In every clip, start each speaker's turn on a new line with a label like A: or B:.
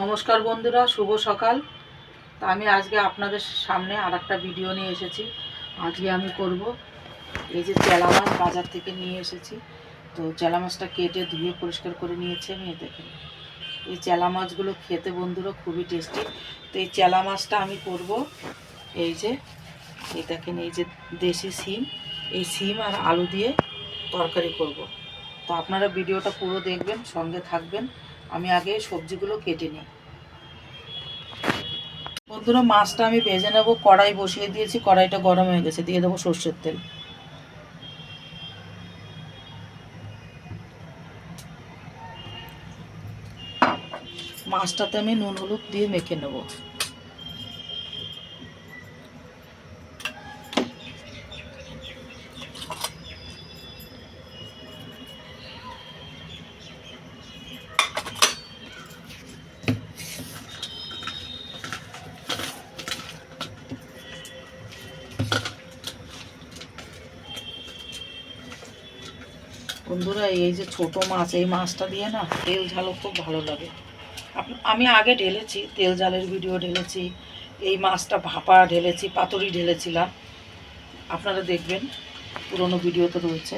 A: নমস্কার বন্ধুরা, শুভ সকাল। তা আমি আজকে আপনাদের সামনে আর একটা ভিডিও নিয়ে এসেছি। আজকে আমি করব এই যে চেলা মাছ বাজার থেকে নিয়ে এসেছি। তো চেলা মাছটা কেটে ধুয়ে পরিষ্কার করে নিয়েছি আমি দেখেন। এই চেলা মাছগুলো খেতে বন্ধুরা খুবই টেস্টি তো এই চেলা মাছটা আমি করব এই যে, এই দেখেন এই যে দেশি সিম। এই সিম আর আলু দিয়ে তরকারি করব। তো আপনারা ভিডিওটা পুরো দেখবেন, সঙ্গে থাকবেন। আমি আগে সবজিগুলো কেটে নিই। বন্ধুরা, মাছটা আমি ভেজে নেব, কড়াই বসিয়ে দিয়েছি, কড়াইটা গরম হয়ে গেছে, দিয়ে দেবো সর্ষের তেল। মাছটাতে আমি নুন, হলুদ দিয়ে মেখে নেব। বন্ধুরা, এই যে ছোট মাছ, এই মাছটা দিয়ে না তেল ঝালও খুব ভালো লাগে। আমি আগে ঢেলেছি, তেল ঝালের ভিডিও ঢেলেছি, এই মাছটা ভাপা ঢেলেছি, পাতুরি ঢেলেছিলাম। আপনারা দেখবেন, পুরনো ভিডিও তো রয়েছে।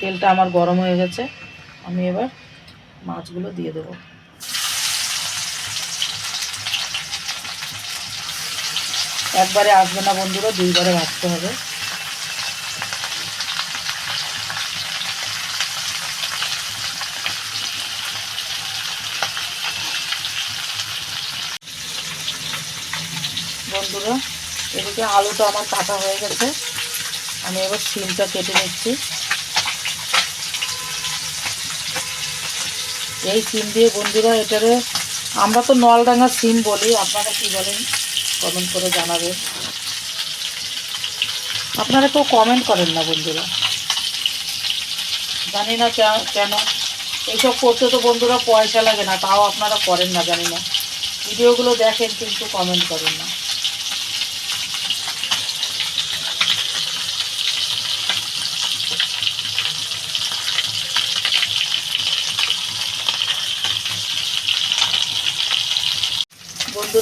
A: তেলটা আমার গরম হয়ে গেছে, আমি এবার মাছগুলো দিয়ে দেবো। একবারে আসবে না বন্ধুরা, দুইবারে ভাজতে হবে। বন্ধুরা, এদিকে আলুটা আমার কাটা হয়ে গেছে। আমি এবার সিমটা কেটে নিচ্ছি। এই সিম দিয়ে বন্ধুরা, এটারে আমরা তো নলডাঙ্গা সিম বলি। আপনারা কি বলেন? কমেন্ট করে জানাবেন আপনারা কেউ কমেন্ট করেন না বন্ধুরা। জানি না কেন। এইসব করতে তো বন্ধুরা পয়সা লাগে না, তাও আপনারা করেন না, জানি না। ভিডিওগুলো দেখেন কিন্তু কমেন্ট করেন না।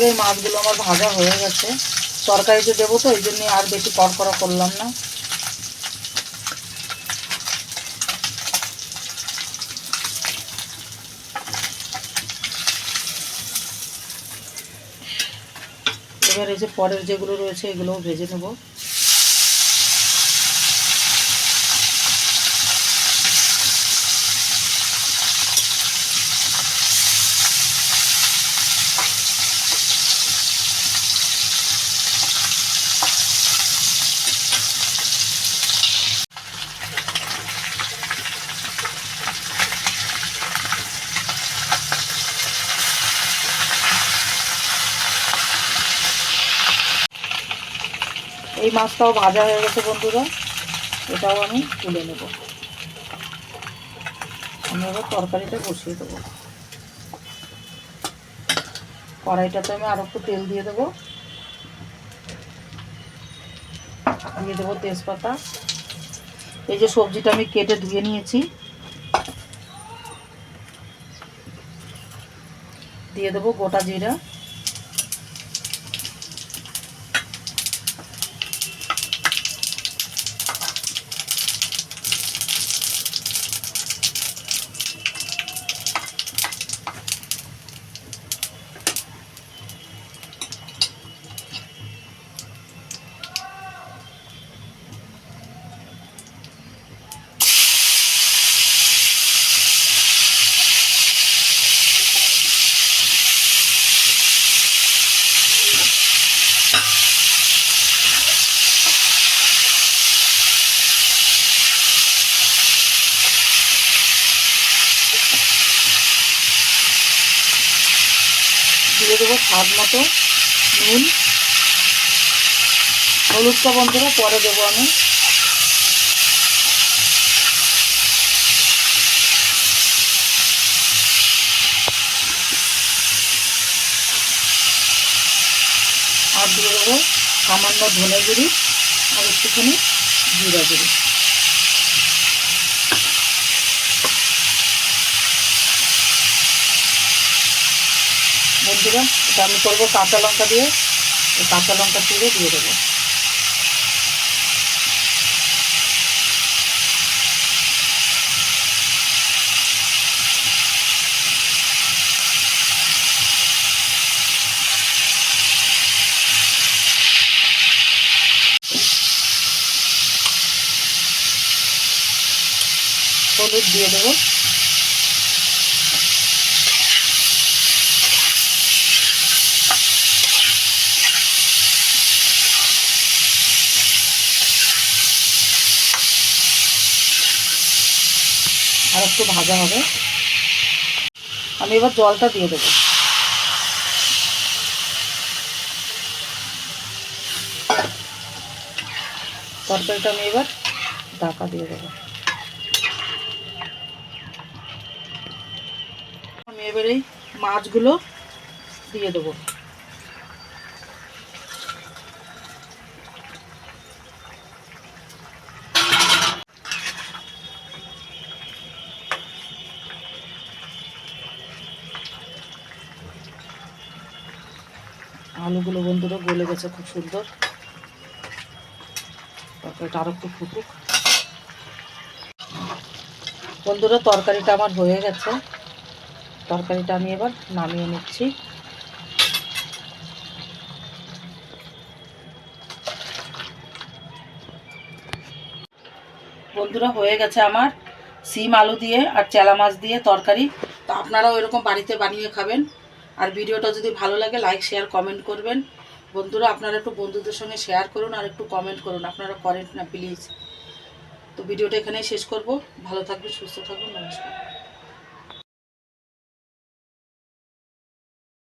A: এই মাছগুলো আমার ভাজা হয়ে গেছে। তরকারিতে দেবো তো, এই জন্যই আর বেশি কড়কড়া করলাম না। এবার এই যে পরের যেগুলো রয়েছে, এগুলোও ভেজে নেব। এই মাছটাও ভাজা হয়ে গেছে বন্ধুরা। এটাও আমি তুলে নেব। আমি এবার তরকারিটা বসিয়ে দেবো। কড়াইটাতে আমি আরও একটু তেল দিয়ে দেবো। দিয়ে দেবো তেজপাতা। এই যে সবজিটা আমি কেটে ধুয়ে নিয়েছি। দিয়ে দেবো গোটা জিরা। দেবো স্বাদ মতো নুন। হলুদটা বন্ধুরা পরে দেবো আমি। আর দিয়ে দেবো সামান্য ধনে গুঁড়ি আর একটুখানি জিরা গুঁড়ি। বন্ধুরা এটা আমি করব কাঁচা লঙ্কা দিয়ে। এই কাঁচা লঙ্কা চিড়ে দিয়ে দেবো। হলুদ দিয়ে দেবো। আর একটু ভাজা হবে। আমি এবার জলটা দিয়ে দেবো। তরকারিটা আমি এবার ঢাকা দিয়ে দেবো। আমি এবার এই মাছগুলো দিয়ে দেবো। আলুগুলো বন্ধুরা গলে গেছে খুব সুন্দর। তরকারিটা আরও একটু ফুটুক। বন্ধুরা, তরকারিটা আমার হয়ে গেছে। তরকারিটা আমি এবার নামিয়ে নিচ্ছি। বন্ধুরা, হয়ে গেছে আমার সিম আলু দিয়ে আর চেলা মাছ দিয়ে তরকারি। তো আপনারাও এরকম বাড়িতে বানিয়ে খাবেন। আর ভিডিওটা যদি ভালো লাগে লাইক শেয়ার কমেন্ট করবেন। বন্ধুরা, আপনারা একটু বন্ধুদের সঙ্গে শেয়ার করুন আর একটু কমেন্ট করুন। আপনারা করেন না প্লিজ তো ভিডিওটা এখানেই শেষ করব। ভালো থাকবেন, সুস্থ থাকবেন, নমস্কার।